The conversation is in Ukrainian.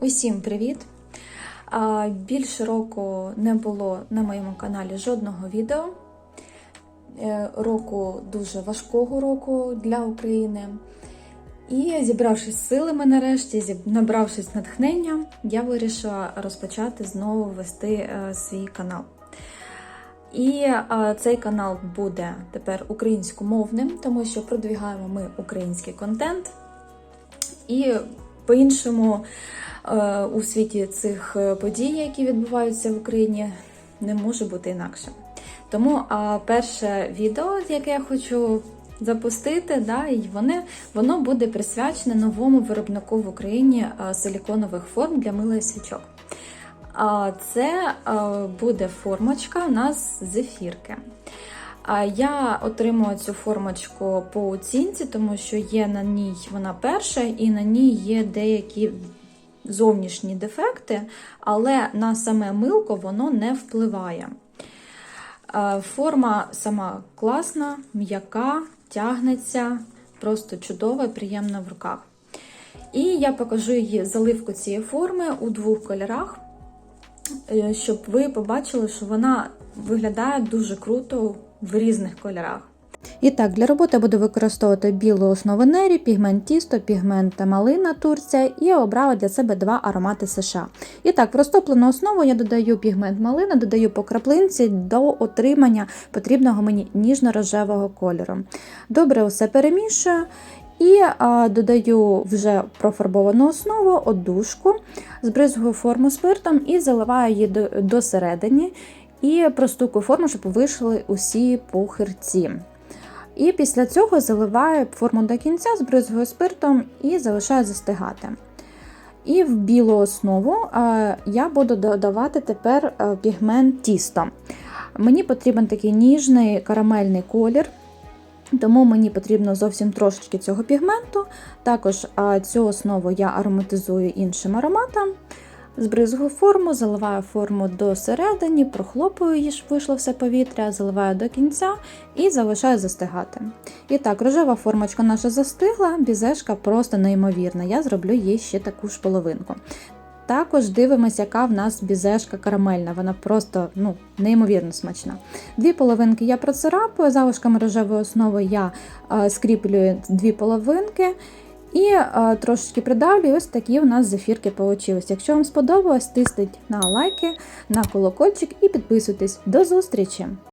Усім привіт! Більше року не було на моєму каналі жодного відео. Е, Року дуже важкого року для України. І зібравшись силами нарешті, набравшись натхнення, я вирішила розпочати знову вести е, свій канал. І цей канал буде тепер українськомовним, тому що продвігаємо ми український контент. І по-іншому е, у світі цих е, подій, які відбуваються в Україні, не може бути інакше. Тому перше відео, яке я хочу запустити, да, і вони, воно буде присвячене новому виробнику в Україні а, силіконових форм для мила свічок. А, Це буде формочка у нас з ефірки. Я отримую цю формочку по оцінці, тому що є на ній вона перша, і на ній є деякі зовнішні дефекти, але на саме милко воно не впливає. Е, Форма сама класна, м'яка, тягнеться, просто чудова приємна в руках. І я покажу її заливку цієї форми у двох кольорах, е, щоб ви побачили, що вона виглядає дуже круто в різних кольорах. І так, для роботи я буду використовувати білу основу нері, пігмент тісто, пігмент малина Турція і обрала для себе два аромати США. І так, в розтоплену основу я додаю пігмент малина, додаю по краплинці до отримання потрібного мені ніжно-рожевого кольору. Добре все перемішую. І а, додаю вже профарбовану основу, одушку, збризгую форму спиртом і заливаю її до, до і простукую форму, щоб вийшли усі пухирці. І після цього заливаю форму до кінця, збризгую спиртом і залишаю застигати. І в білу основу е, я буду додавати тепер е, пігмент тісто. Мені потрібен такий ніжний карамельний колір, тому мені потрібно зовсім трошечки цього пігменту. Також е, цю основу я ароматизую іншим ароматом. Збризгую форму, заливаю форму до середини, прохлопую її, щоб вийшло все повітря, заливаю до кінця і залишаю застигати. І так, рожева формочка наша застигла, бізешка просто неймовірна. Я зроблю їй ще таку ж половинку. Також дивимося, яка в нас бізешка карамельна, вона просто ну, неймовірно смачна. Дві половинки я процарапую, залишками рожевої основи я е, скріплюю дві половинки. І е, трошечки придавлю, ось такі у нас зефірки вийшли. Якщо вам сподобалось, тисніть на лайки, на колокольчик і підписуйтесь. До зустрічі!